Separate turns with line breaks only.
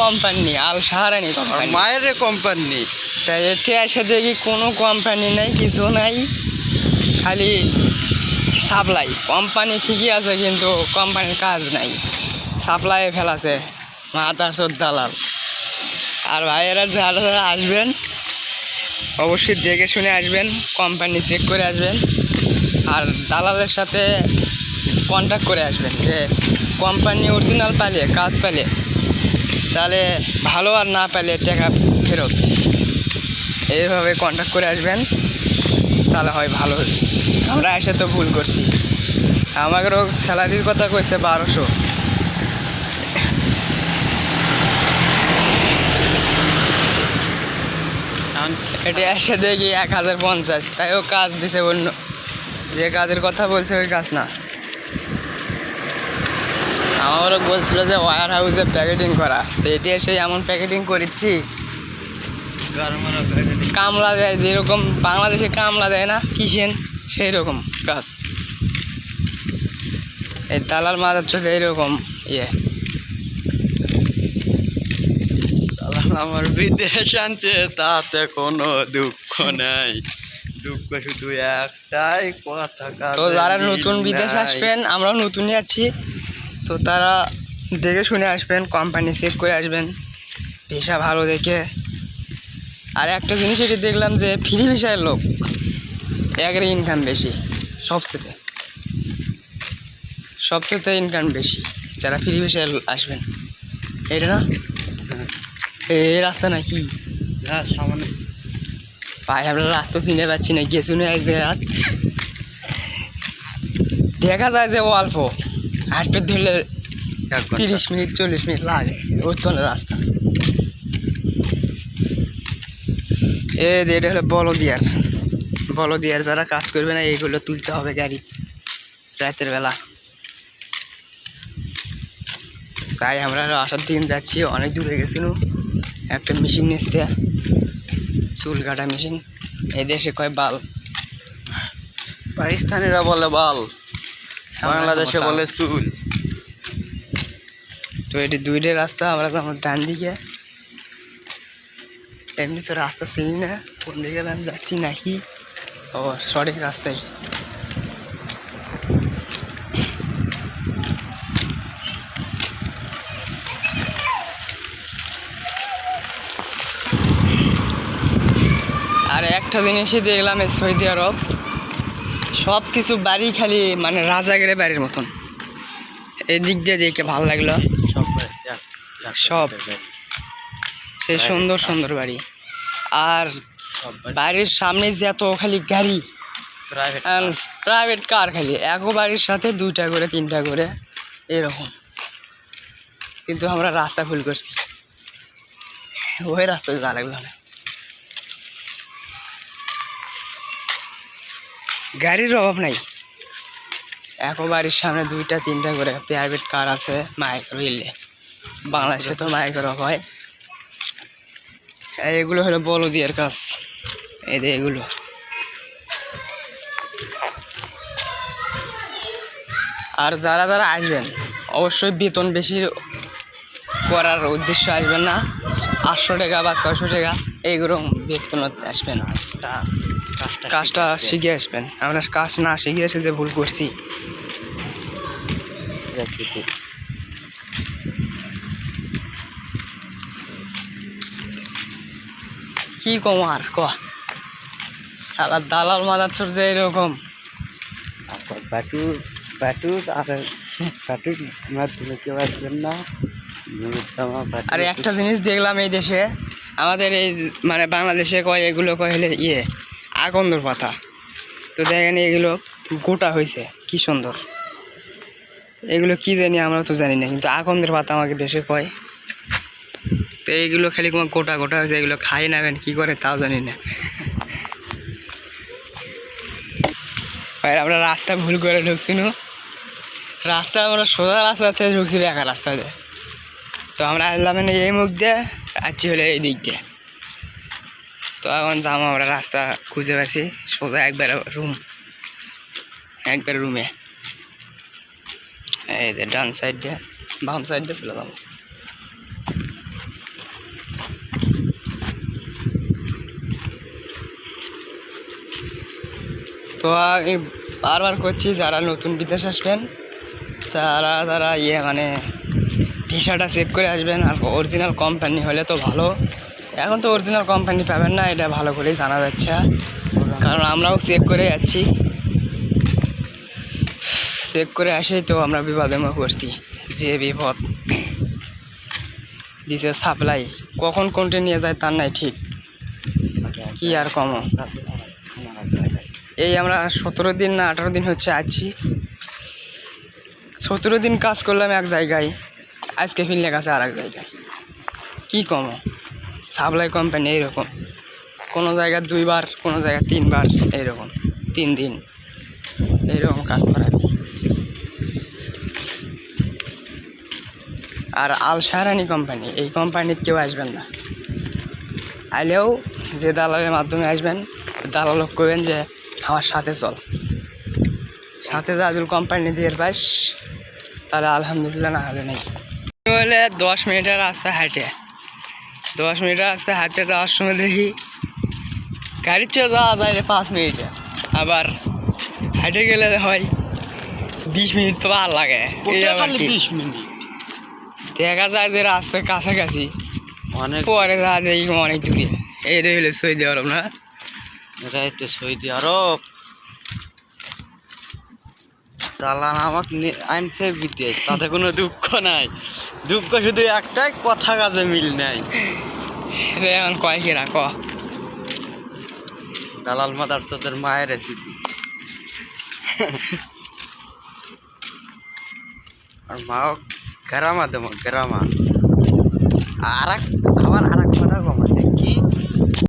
Company আল সাহারানি company
মায়ের company
তাই এতে এসে দেখি কোনো কোম্পানি নেই কিছু নাই খালি সাপ্লাই কোম্পানি ঠিকই আছে কিন্তু কোম্পানির কাজ নাই। সাপ্লাই ফেলাছে মাতার দালাল। আর ভাইয়েরা যারা যারা আসবেন অবশ্যই দেখে শুনে আসবেন কোম্পানি চেক করে আসবেন। আর দালালের সাথে কন্ট্যাক্ট করে আসবেন যে কোম্পানি অরিজিনাল পালে কাজ পালে। তাহলে ভালো আর না পেলে টাকা ফেরত। এইভাবে কন্ট্যাক্ট করে আসবেন তাহলে হয় ভালো। আমরা এসে তো ভুল করছি। আমাদেরও স্যালারির কথা কইছে বারোশো। এটা এসে দেখি এক হাজার পঞ্চাশ তাইও কাজ দিছে অন্য। যে কাজের কথা বলছে ওই কাজ না। আমারও বলছিল যে ওয়ার হাউসে প্যাকেটিং করা। তো এটি এসে এমন প্যাকেটিং করেছি। কামলা দেয় যেরকম বাংলাদেশে কামলা দেয় না কিসেন? সেই রকম কাজ এই দালাল মাছ হচ্ছে এইরকম ইয়ে।
আমার বিদেশ আনছে তাতে কোনো দুঃখ নাই। দুঃখ শুধু একটাই কথা
তো যারা নতুন বিদেশ আসবেন আমরাও নতুনই আছি। তো তারা দেখে শুনে আসবেন কোম্পানি চেক করে আসবেন। পেশা ভালো দেখে। আর একটা জিনিস এটি দেখলাম যে ফ্রি ভিসার লোক একের ইনকাম বেশি সবচেয়ে সবচেয়ে ইনকাম বেশি যারা ফ্রি ভিসায় আসবেন। এটা না? এই রাস্তা নাকি?
হ্যাঁ সামনে।
ভাই আমরা রাস্তা চিনে পাচ্ছি না গিয়ে শুনে এক জায়গায় দেখা যায় যে অল্প। হাঁটতে ধরলে। তিরিশ মিনিট চল্লিশ মিনিট লাগে। না রাস্তা। এ এটা হলো বলদিয়ার। বলদিয়ার যারা কাজ করবে না এইগুলো তুলতে হবে গাড়ি রাতের বেলা। তাই আমরা আসার দিন যাচ্ছি অনেক দূরে গেছিল। একটা মেশিন নিতে চুল কাটা মেশিন এই দেশে কয় বাল?
পাকিস্তানিরা বলে বাল। বাংলাদেশে বলে চুল।
তো এটি দুইটা রাস্তা আমরা তো আমার ডান দিকে। এমনি তো রাস্তা চিনি না কোন দিকে আমি যাচ্ছি নাকি। ও সঠিক রাস্তায়। আর একটা জিনিসই দেখলাম সৌদি আরব। সব কিছু বাড়ি খালি মানে রাজাগের বাড়ির মতন। এই দিক দিয়ে দেখে ভালো লাগল।
সব।
সেই সুন্দর সুন্দর বাড়ি। আর বাড়ির সামনে যে এত খালি গাড়ি
প্রাইভেট
প্রাইভেট কার খালি। এক বাড়ির সাথে দুইটা করে তিনটা করে এরকম। কিন্তু আমরা রাস্তা ভুল করছি। ওই রাস্তায় যা লাগল না। গাড়ির অভাব নাই। এক বাড়ির সামনে দুইটা, তিনটা করে প্রাইভেট কার আছে মাইক্রো হিলে বাংলাদেশে তো মাইক্রো হয় এগুলো হলো বলদিয়ার কাজ। যে এগুলো। আর যারা যারা আসবেন, অবশ্যই বেতন বেশি করার উদ্দেশ্য আসবেন না। আটশো টাকা বা ছয়শো টাকা। এইগুলো বেতন আসবেন কাজটা শিখে আসবেন। আমরা কাজ না শিখে এসে যে ভুল করছি। কি কম আর ক? সারা দালাল মাদার যে এরকম।
বাটু বাটু আর বাটু মাধ্যমে কেউ আসবেন না।
আর একটা জিনিস দেখলাম এই দেশে, আমাদের এই মানে বাংলাদেশে কয়, এগুলো কয় হলে ইয়ে আগন্দর পাতা। তো দেখেন এগুলো গোটা হয়েছে কি সুন্দর। এগুলো কি জানি আমরা তো জানি না, কিন্তু আকন্দের পাতা আমাকে দেশে কয়। তো এইগুলো খালি তোমার গোটা গোটা হয়েছে এগুলো খাই নেবেন কি করে তাও জানি না। আমরা রাস্তা ভুল করে ঢুকছি, নু? রাস্তা আমরা সোজা রাস্তাতে ঢুকছি, বেকার রাস্তাতে। তো আমরা আসলাম না এই মুখ দিয়ে আছি হলে এই দিক দিয়ে। তো এখন যাম আমরা রাস্তা খুঁজে পাচ্ছি, সোজা একবার রুম একবার রুমে এই যে ডান সাইড দিয়ে, বাম সাইড দিয়ে চলে যাব। তো আমি বারবার করছি, যারা নতুন বিদেশ আসবেন, তারা তারা ইয়ে মানে ভিসাটা চেক করে আসবেন আর অরিজিনাল কোম্পানি হলে তো ভালো। এখন তো অরিজিনাল কোম্পানি পাবেন না, এটা ভালো করেই জানা যাচ্ছে। কারণ আমরাও চেক করে যাচ্ছি। চেক করে আসেই তো আমরা বিপদে মুখ করছি যে বিপদ। দিছে সাপ্লাই কখন কোনটা নিয়ে যায় তার নাই ঠিক। কি আর কম? এই আমরা সতেরো দিন না আঠারো দিন হচ্ছে আছি। সতেরো দিন কাজ করলাম এক জায়গায়। আজকে ফিরলে গেছে আর এক জায়গায় কী কম? সাপ্লাই কোম্পানি এইরকম। কোনো জায়গায় দুইবার, কোনো জায়গায় তিনবার এইরকম। তিন দিন এইরকম কাজ করাবি। আর আল শাহরানি কোম্পানি এই কোম্পানির কেউ আসবেন না। আইলেও যে দালালের মাধ্যমে আসবেন দালালক করবেন যে, আমার সাথে চল। সাথে রাজুল কোম্পানি দিয়ে পাস, তাহলে আলহামদুলিল্লাহ না হলে নেই বলে দশ মিনিটের রাস্তা হাঁটে। দশ মিনিটের রাস্তা হাঁটতে যাওয়ার সময় দেখি গাড়ির চেয়ে যাওয়া যায় পাঁচ মিনিটে। আবার হাঁটে গেলে হয় বিশ মিনিট তো আর লাগে। দেখা যায় যে রাস্তার কাছাকাছি।
অনেক
পরে যাওয়া যায় অনেক দূরে। এইটাই হলো সৌদি আরব না?
এটা একটু সৌদি আরব। দালান আমাকে আনছে বিদেশ তাতে কোনো দুঃখ নাই। দুঃখ শুধু একটাই কথা কাজে মিল নাই।
সেটা এখন কয় কি রাখ?
দালাল মাদার চোদের মায়ের রেসিপি। আর মাও গ্রামা দেবো গ্রামা। আর এক আবার আর এক কথা